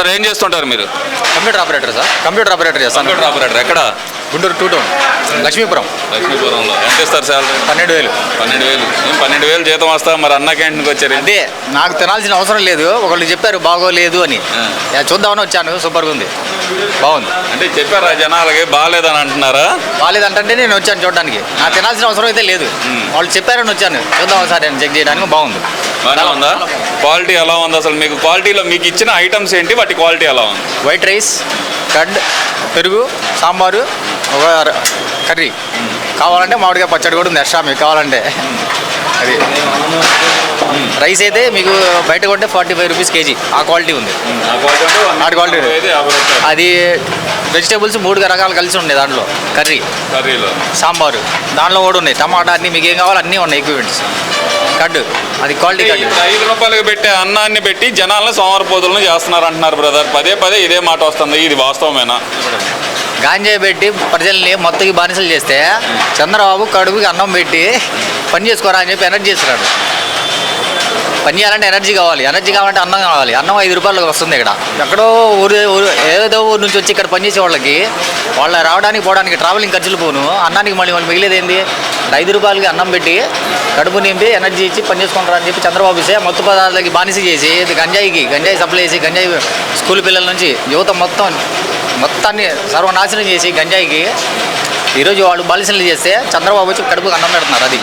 Brother ఏం చేస్తుంటారు మీరు? Computer operator sir. Computer operator చేస్తాను. కంప్యూటర్ ఆపరేటర్ ఎక్కడ? Guntur two town Lakshmipuram. లక్ష్మీపురంలో. ఎంత ఇస్తారు శాలరీ పన్నెండు వేలు. పన్నెండు వేలు. ఏం పన్నెండు వేలు జీతం వస్తా మరి అన్న క్యాంటీన్కి వచ్చారు అదే నాకు తినాల్సిన అవసరం లేదు. ఒకళ్ళు చెప్పారు బాగోలేదు అని. చూద్దామని వచ్చాను. సూపర్గా ఉంది. బాగుంది. అంటే చెప్పారా జనాలకి బాగాలేదని అంటున్నారా? బాగాలేదంటే నేను వచ్చాను చూడడానికి. నాకు తినాల్సిన అవసరం అయితే లేదు. వాళ్ళు చెప్పారని వచ్చాను. చూద్దాం ఒకసారి నేను చెక్ చేయడానికి. బాగుంది. బాగానే ఉందా? క్వాలిటీ ఎలా ఉంది అసలు? మీకు క్వాలిటీలో మీకు ఇచ్చిన ఐటమ్స్ ఏంటి? వాటి క్వాలిటీ ఎలా ఉంది? వైట్ రైస్ కడ్ పెరుగు సాంబారు ఒక కర్రీ. కావాలంటే మామిడికాయ పచ్చడి కూడా ఉంది ఎక్స్ట్రా మీకు కావాలంటే. అది. రైస్ అయితే మీకు బయట కొంటే ఫార్టీ ఫైవ్ రూపీస్ కేజీ. ఆ క్వాలిటీ ఉంది. ఆ నాటు రూపాయలు. అది వెజిటేబుల్స్ మూడు రకాలు కలిసి ఉన్నాయి దాంట్లో. కర్రీ. కర్రీలో. సాంబారు. దాంట్లో కూడా ఉన్నాయి. టమాటా అన్ని మీకు ఏం కావాలో అన్నీ ఉన్నాయి ఎక్విప్మెంట్స్ కడ్డు అది క్వాలిటీ కడ్డు ఐదు రూపాయలకి పెట్టే అన్నాన్ని పెట్టి జనాలను సోమరపోతులను చేస్తున్నారు అంటున్నారు బ్రదర్. పదే పదే ఇదే మాట వస్తుంది. ఇది వాస్తవమేనా? గాంజా పెట్టి ప్రజల్ని మొత్తకి బానిసలు చేస్తే చంద్రబాబు కడుపుకి అన్నం పెట్టి పని చేసుకోరా అని చెప్పి ఎనర్జీ ఇస్తున్నాడు పని చేయాలంటే ఎనర్జీ కావాలి. ఎనర్జీ కావాలంటే అన్నం కావాలి. అన్నం ఐదు రూపాయలకు వస్తుంది ఇక్కడ. ఎక్కడో ఊరు ఏదో ఊరు నుంచి వచ్చి ఇక్కడ పనిచేసే వాళ్ళకి వాళ్ళ రావడానికి పోవడానికి ట్రావెలింగ్ ఖర్చులు పోను. అన్నానికి మళ్ళీ మళ్ళీ మిగిలేదు ఏంది? ఐదు రూపాయలకి అన్నం పెట్టి కడుపు నింపి ఎనర్జీ ఇచ్చి పని చేసుకుంటారని చెప్పి చంద్రబాబు ఇస్తే మొత్తం పదార్థాలకి బానిస చేసి గంజాయికి గంజాయి సప్లై చేసి గంజాయి స్కూల్ పిల్లల నుంచి యువత మొత్తం మొత్తాన్ని సర్వనాశనం చేసి గంజాయికి ఈరోజు వాళ్ళు బాలిసలు చేస్తే చంద్రబాబు వచ్చి కడుపుకి అన్నం పెడుతున్నారు అది.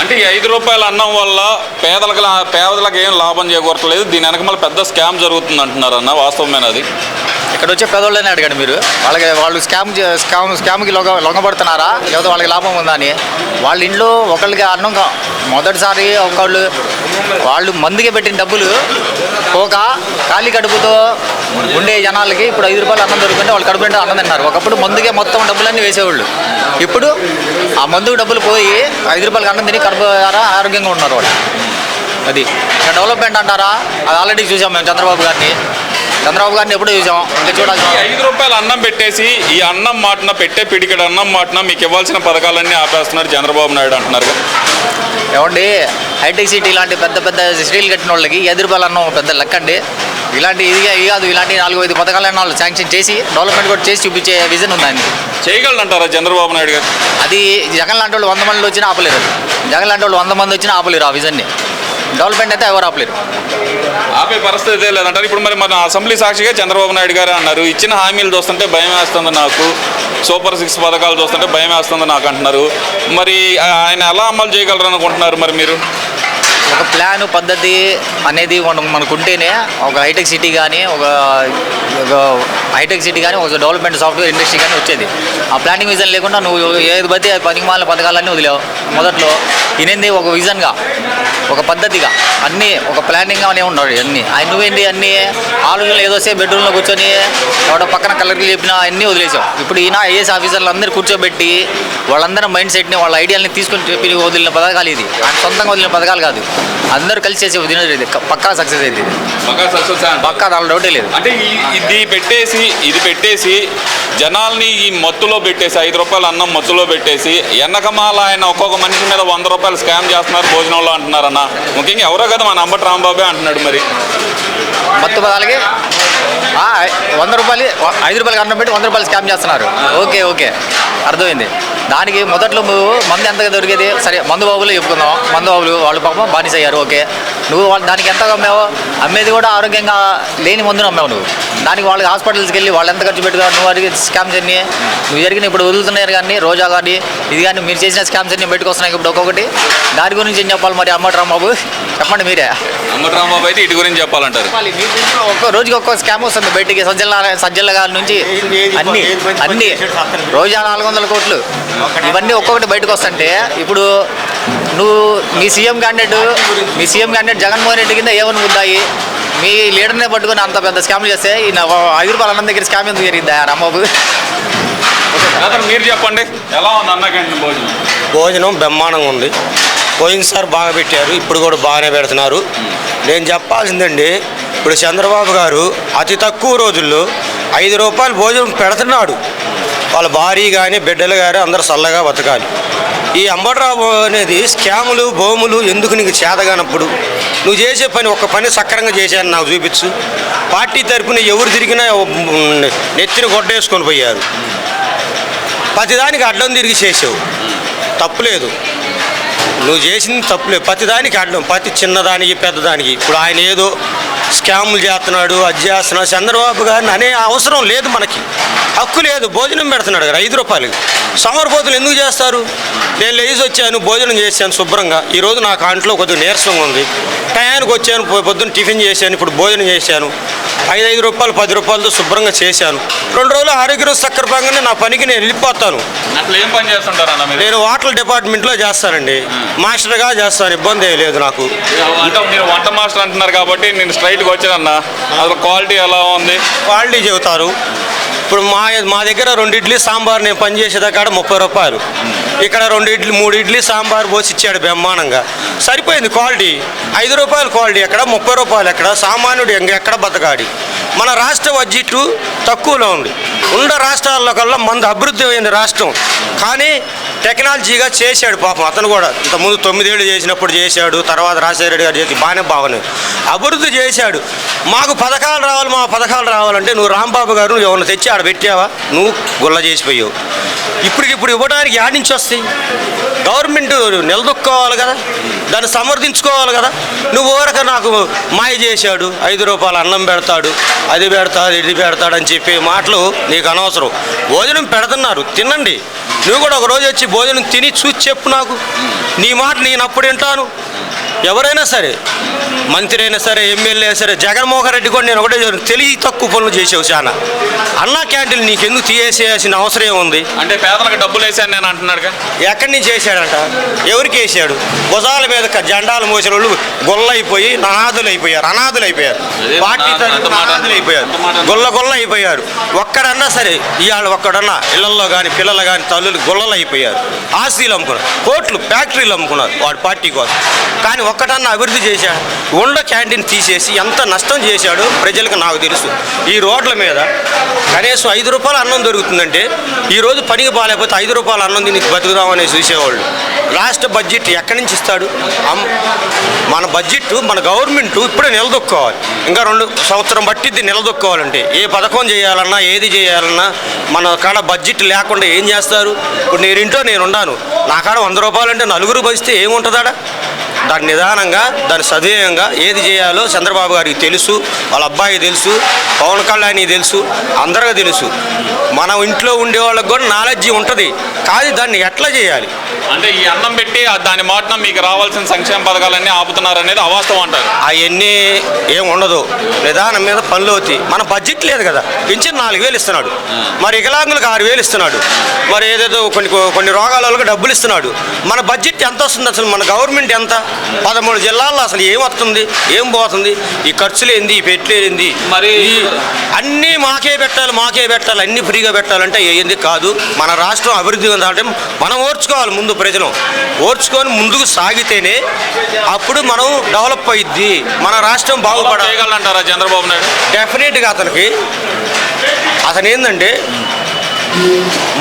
అంటే ఈ ఐదు రూపాయల అన్నం వల్ల పేదలకు లా- పేదలకు ఏం లాభం చేకూరట్లేదు. దీని వెనక మళ్ళీ పెద్ద స్కామ్ జరుగుతుంది అంటున్నారు అన్న వాస్తవమేనా అది? ఇక్కడ వచ్చే పేదోళ్ళని అడగండి మీరు. వాళ్ళకి వాళ్ళు స్కామ్ స్కామ్ స్కామ్కి లొంగ లొంగబడుతున్నారా? లేకపోతే వాళ్ళకి లాభం ఉందా అని. వాళ్ళ ఇంట్లో ఒకళ్ళకి అన్నం మొదటిసారి ఒకళ్ళు వాళ్ళు మందుకి పెట్టిన డబ్బులు పోక ఖాళీ కడుపుతో ఉండే జనాలకి ఇప్పుడు ఐదు రూపాయలు అన్నం దొరుకుతుంటే వాళ్ళు కడుపు నిండా అన్నం తిన్నారు. ఒకప్పుడు మందుకే మొత్తం డబ్బులన్నీ వేసేవాళ్ళు. ఇప్పుడు ఆ మందుకు డబ్బులు పోయి ఐదు రూపాయలకి అన్నం తిని కడుపు ఆరోగ్యంగా ఉన్నారు వాళ్ళు. అది. డెవలప్మెంట్ అంటారా? అది ఆల్రెడీ చూసాం మేము చంద్రబాబు గారిని. చంద్రబాబు గారిని ఎప్పుడు చూసాం? ఇంకా ఈ ఐదు రూపాయల అన్నం పెట్టేసి ఈ అన్నం మాటన పెట్టే పిడికెడు అన్నం మాటన మీకు ఇవ్వాల్సిన పథకాలన్నీ ఆపేస్తున్నారు చంద్రబాబు నాయుడు అంటున్నారు. ఏమండి హైటెక్ సిటీ ఇలాంటి పెద్ద పెద్ద సిటీలు కట్టిన వాళ్ళకి ఎదురు రూపాయలు అన్నం పెద్ద లెక్క అండి. ఇలాంటి ఇది ఇది కాదు ఇలాంటి నాలుగు ఐదు పథకాలన్న వాళ్ళు శాంక్షన్ చేసి డెవలప్మెంట్ కూడా చేసి చూపించే విజన్ ఉంది ఆయనకి చేయగలరంటారా చంద్రబాబు నాయుడు గారు? అది జగన్ లాంటి వాళ్ళు వంద మంది వచ్చినా ఆపలేరు. జగన్ లాంటి వాళ్ళు వంద మంది వచ్చినా ఆపలేరు ఆ విజన్ని. డెవలప్మెంట్ అయితే ఎవరు ఆపలేరు. ఆపే పరిస్థితి లేదంటారు. ఇప్పుడు మరి మన అసెంబ్లీ సాక్షిగా చంద్రబాబు నాయుడు గారు అన్నారు. ఇచ్చిన హామీలు చూస్తుంటే భయం వేస్తుంది నాకు. సూపర్ సిక్స్ పథకాలు చూస్తుంటే భయం వేస్తుంది నాకు అంటున్నారు. మరి ఆయన ఎలా అమలు చేయగలరు అనుకుంటున్నారు మరి మీరు? ఒక ప్లాన్ పద్ధతి అనేది మనం మనకు ఉంటేనే ఒక హైటెక్ సిటీ కానీ ఒక ఒక హైటెక్ సిటీ కానీ ఒక డెవలప్మెంట్ సాఫ్ట్వేర్ ఇండస్ట్రీ కానీ వచ్చేది. ఆ ప్లానింగ్ విజన్ లేకుండా నువ్వు ఏది బట్టి పనికి మాల పథకాలన్నీ వదిలేవు. మొదట్లో తినేది ఒక విజన్గా ఒక పద్ధతిగా. అన్నీ ఒక ప్లానింగ్ అనే ఉన్నాడు అన్నీ. ఆయన నువ్వేంటి అన్నీ? ఆలోచనలు ఏదో వస్తే బెడ్రూమ్లో కూర్చొని ఎవడో పక్కన కలర్లు చెప్పినా అన్నీ వదిలేసావు. ఇప్పుడు ఈయన ఐఏఎస్ ఆఫీసర్లు అందరూ కూర్చోబెట్టి వాళ్ళందరూ మైండ్ సెట్ని వాళ్ళ ఐడియాలని తీసుకొని చెప్పి వదిలిన పథకాలు ఇది. ఆయన సొంతంగా వదిలిన పథకాలు కాదు. అందరూ కలిసి చేసే వదిలినది ఇది. పక్కా సక్సెస్ అయింది పక్కా దాంట్లో డౌటే లేదు. అంటే ఇది పెట్టేసి ఇది పెట్టేసి జనాల్ని ఈ మత్తులో పెట్టేసి ఐదు రూపాయలు అన్నం మత్తులో పెట్టేసి ఎన్నకమాల ఆయన ఒక్కొక్క మనిషి మీద వంద రూపాయలు స్కామ్ చేస్తున్నారు భోజనంలో అంటున్నారన్న. ముఖ్యంగా ఎవరో కదా మా నంబర్ రాంబాబే అంటున్నాడు మరి. మత్తు పదాలకి? వంద రూపాయలు ఐదు రూపాయలు అన్నం పెట్టి వంద రూపాయలు స్కామ్ చేస్తున్నారు. Okay okay. అర్థమైంది. దానికి మొదట్లో నువ్వు మందు ఎంతగా దొరికేది? సరే మందు బాబులు చెప్పుకుందాం. మందు బాబులు వాళ్ళు పాపం బానిస అయ్యారు ఓకే. నువ్వు వాళ్ళు దానికి ఎంత అమ్మావు? అమ్మేది కూడా ఆరోగ్యంగా లేని మందును అమ్మావు నువ్వు. దానికి వాళ్ళకి హాస్పిటల్స్కి వెళ్ళి వాళ్ళు ఎంత ఖర్చు పెట్టుకున్నారు నువ్వు అడిగి స్కామ్స్ అన్ని. నువ్వు జరిగిన ఇప్పుడు వదులుతున్నారు కానీ రోజా కానీ ఇది కానీ మీరు చేసిన స్కామ్స్ అన్ని బయటకు ఇప్పుడు ఒక్కొక్కటి. దాని గురించి ఏం చెప్పాలి మరి అమ్మటి రాంబాబు? చెప్పండి మీరే. అంబటి రాంబాబు అయితే ఇటు గురించి చెప్పాలంటారు. ఒక్క రోజుకి ఒక్క స్కామ్ వస్తుంది బయటికి. సజ్జల సజ్జల గారి నుంచి అన్ని అన్ని. రోజా నాలుగు వందల కోట్లు. ఇవన్నీ ఒక్కొక్కటి బయటకు వస్తుంటే ఇప్పుడు నువ్వు మీ సీఎం క్యాండిడేట్ మీ సీఎం క్యాండిడేట్ జగన్మోహన్ రెడ్డి కింద ఏమని ముద్దాయి మీ లీడర్నే పట్టుకొని అంత పెద్ద స్కామ్లు చేస్తే ఈ నా ఐదు రూపాయలు అన్నం దగ్గర స్కామ్ ఎందుకు జరిగిందా రాంబాబు అతను మీరు చెప్పండి. ఎలా ఉంది అన్న క్యాంటీన్ భోజనం? భోజనం బ్రహ్మాండంగా ఉంది. పోయినసారి బాగా పెట్టారు ఇప్పుడు కూడా బాగానే పెడుతున్నారు. నేను చెప్పాల్సిందండి ఇప్పుడు చంద్రబాబు గారు అతి తక్కువ రోజుల్లో ఐదు రూపాయలు భోజనం పెడుతున్నాడు. వాళ్ళ భార్య కానీ బిడ్డలు కానీ అందరూ చల్లగా బతకాలి. ఈ అంబడరావు అనేది స్కాములు బోములు ఎందుకు నీకు చేతగానప్పుడు? నువ్వు చేసే పని ఒక పని సక్రంగా చేశాను నాకు చూపించు. పార్టీ తరపున ఎవరు తిరిగినా నెత్తిని నెత్తిన గొడ్డేసుకొని పోయారు. ప్రతిదానికి అడ్డం తిరిగి చేసావు. తప్పులేదు. నువ్వు చేసింది తప్పులేదు. ప్రతిదానికి అడ్డం ప్రతి చిన్నదానికి పెద్దదానికి. ఇప్పుడు ఆయన ఏదో స్కాములు చేస్తున్నాడు అది చేస్తున్నాడు. చంద్రబాబు గారిని అనే అవసరం లేదు మనకి. హక్కు లేదు భోజనం పెడుతున్నాడు కదా ఐదు రూపాయలకి సోమరిపోతులు ఎందుకు చేస్తారు? నేను లేచి వచ్చాను భోజనం చేశాను శుభ్రంగా. ఈరోజు నా కాంట్లో కొద్దిగా నీరసంగా ఉంది. టయానికి వచ్చాను పొద్దున్న టిఫిన్ చేశాను ఇప్పుడు భోజనం చేశాను. ఐదు ఐదు రూపాయలు పది రూపాయలతో శుభ్రంగా చేశాను. రెండు రోజులు ఆరోగ్యం సక్రమంగానే నా పనికి నేను వెళ్ళిపోతాను. అసలు ఏం పని చేస్తుంటారన్న మీరు? నేను హోటల్ డిపార్ట్మెంట్లో చేస్తానండి. మాస్టర్గా చేస్తాను ఇబ్బంది ఏం లేదు నాకు. అంటే మీరు వంట మాస్టర్ అంటున్నారు కాబట్టి నేను స్ట్రైట్గా వచ్చానన్న అసలు క్వాలిటీ ఎలా ఉంది? క్వాలిటీ చెబుతారు. ఇప్పుడు మా మా దగ్గర రెండు ఇడ్లీ సాంబార్ నేను పనిచేసేదా కాడ ముప్పై రూపాయలు. ఇక్కడ రెండు ఇడ్లీ మూడు ఇడ్లీ సాంబార్ పోసి ఇచ్చాడు బ్రహ్మాండంగా. సరిపోయింది క్వాలిటీ. ఐదు రూపాయలు క్వాలిటీ ఎక్కడ ముప్పై రూపాయలు ఎక్కడ సామాన్యుడు ఎక్కడ బతకాడి. మన రాష్ట్ర బడ్జెట్ తక్కువలో ఉంది. ఉన్న రాష్ట్రాల్లో కల్లా మంది అభివృద్ధి అయింది రాష్ట్రం. కానీ టెక్నాలజీగా చేశాడు పాపం అతను కూడా. ఇంతకుముందు తొమ్మిదేళ్ళు చేసినప్పుడు చేశాడు తర్వాత రాజశేఖర గారు చేసి బాగానే బాగానే అభివృద్ధి చేశాడు. మాకు పథకాలు రావాలి మా పథకాలు రావాలంటే నువ్వు రాంబాబు గారు ఎవరిని తెచ్చి ఆడ పెట్టావా? నువ్వు గుల్ల చేసిపోయావు. ఇప్పటికిప్పుడు ఇవ్వడానికి యాడ్ నుంచి వస్తాయి. గవర్నమెంట్ నిలదొక్కోవాలి కదా. దాన్ని సమర్థించుకోవాలి కదా. నువ్వు ఊరక నాకు మాయ చేశాడు. ఐదు రూపాయలు అన్నం పెడతాడు. అది పెడతాడు ఇది పెడతాడు అని చెప్పే మాటలు నీకు అనవసరం. భోజనం పెడుతున్నారు. తినండి. నువ్వు కూడా ఒక రోజు వచ్చి భోజనం తిని చూసి చెప్పు నాకు. నీ మాట నేను అప్పుడు వింటాను. ఎవరైనా సరే మంత్రి అయినా సరే ఎమ్మెల్యే అయినా సరే జగన్మోహన్ రెడ్డి కూడా నేను ఒకటే తెలివి తక్కువ పనులు చేసావు చాలా. అన్నా క్యాంటీన్ నీకెందుకు తీసేయాల్సిన అవసరం ఏముంది అంటే పేదలకు డబ్బులు వేసాను నేను అంటున్నాడుగా. ఎక్కడి నుంచి వేసాడంట? ఎవరికి వేసాడు? భుజాల మీద జెండాలు మోసిన వాళ్ళు గొల్లైపోయి అనాథులు అయిపోయారు అనాథులు అయిపోయారు పార్టీ అనాథులు అయిపోయారు గొల్ల గొల్ల అయిపోయారు ఒక్కడన్నా సరే ఇవాళ ఒక్కడన్నా ఇళ్ళలో కానీ పిల్లలు కానీ తల్లులు గొల్లలు అయిపోయారు ఆస్తిలు అమ్ముకున్నారు. కోట్లు ఫ్యాక్టరీలు అమ్ముకున్నారు వాడి పార్టీ కోసం. కానీ ఒక్కటన్నా అభివృద్ధి చేశాడు ఉండ క్యాంటీన్ తీసేసి ఎంత నష్టం చేశాడో ప్రజలకు నాకు తెలుసు. ఈ రోడ్ల మీద కనీసం ఐదు రూపాయల అన్నం దొరుకుతుందంటే ఈరోజు పనికి బాగాలేకపోతే ఐదు రూపాయల అన్నం దీనికి బతుకుదామని చూసేవాళ్ళు. రాష్ట్ర బడ్జెట్ ఎక్కడి నుంచి ఇస్తాడు? అమ్- మన బడ్జెట్ మన గవర్నమెంట్ ఇప్పుడే నిలదొక్కోవాలి. ఇంకా రెండు సంవత్సరం పట్టిద్ది నిలదొక్కోవాలంటే. ఏ పథకం చేయాలన్నా ఏది చేయాలన్నా మన కాడ బడ్జెట్ లేకుండా ఏం చేస్తారు? ఇప్పుడు నేను ఇంట్లో నేను ఉన్నాను. నా కాడ వంద రూపాయలు అంటే నలుగురు భజిస్తే ఏముంటుందాడా? దాన్ని నిదానంగా దాన్ని సద్వినియంగా ఏది చేయాలో చంద్రబాబు గారికి తెలుసు వాళ్ళ అబ్బాయి తెలుసు పవన్ కళ్యాణ్కి తెలుసు అందరికీ తెలుసు. మన ఇంట్లో ఉండే వాళ్ళకి కూడా నాలెడ్జి ఉంటుంది. కానీ దాన్ని ఎట్లా చేయాలి? అంటే ఈ అన్నం పెట్టి దాని మాటన మీకు రావాల్సిన సంక్షేమ పథకాలన్నీ ఆపుతున్నారు అనేది అవాస్తవం అంటారు. అవన్నీ ఏం ఉండదు. నిదానం మీద పనులు అవుతాయి. మన బడ్జెట్ లేదు కదా. పింఛన్ నాలుగు వేలు ఇస్తున్నాడు. మరి వికలాంగులకు ఆరు వేలు ఇస్తున్నాడు. మరి ఏదేదో కొన్ని కొన్ని రోగాల వాళ్ళకి డబ్బులు ఇస్తున్నాడు. మన బడ్జెట్ ఎంత వస్తుంది అసలు? మన గవర్నమెంట్ ఎంత? పదమూడు జిల్లాల్లో అసలు ఏం వస్తుంది? ఏం పోతుంది? ఈ ఖర్చులు ఏంది ఈ పెట్టులు ఏంది మరి- అన్నీ మాకే పెట్టాలి మాకే పెట్టాలి అన్నీ ఫ్రీగా పెట్టాలంటే ఏంది కాదు. మన రాష్ట్రం అభివృద్ధి ఉందంటే మనం ఓర్చుకోవాలి ముందు ప్రజలు. ఓర్చుకొని ముందుకు సాగితేనే అప్పుడు మనం డెవలప్ అయ్యిద్ది మన రాష్ట్రం బాగుపడాలి. చేయగలంటారా చంద్రబాబు నాయుడు? డెఫినెట్గా అతనికి. అతను ఏంటంటే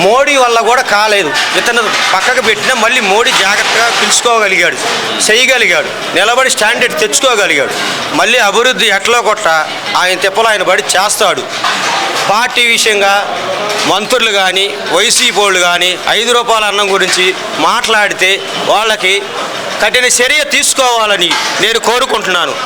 మోడీ వల్ల కూడా కాలేదు. ఇతను పక్కకు పెట్టినా మళ్ళీ మోడీ జాగ్రత్తగా పిలుచుకోగలిగాడు చేయగలిగాడు నిలబడి స్టాండర్డ్ తెచ్చుకోగలిగాడు. మళ్ళీ అభివృద్ధి ఎట్లా కొట్ట ఆయన తిప్పలు ఆయన బడి చేస్తాడు. పార్టీ విషయంగా మంత్రులు కానీ వైసీపీ వాళ్ళు కానీ ఐదు రూపాయల అన్నం గురించి మాట్లాడితే వాళ్ళకి కఠిన చర్య తీసుకోవాలని నేను కోరుకుంటున్నాను.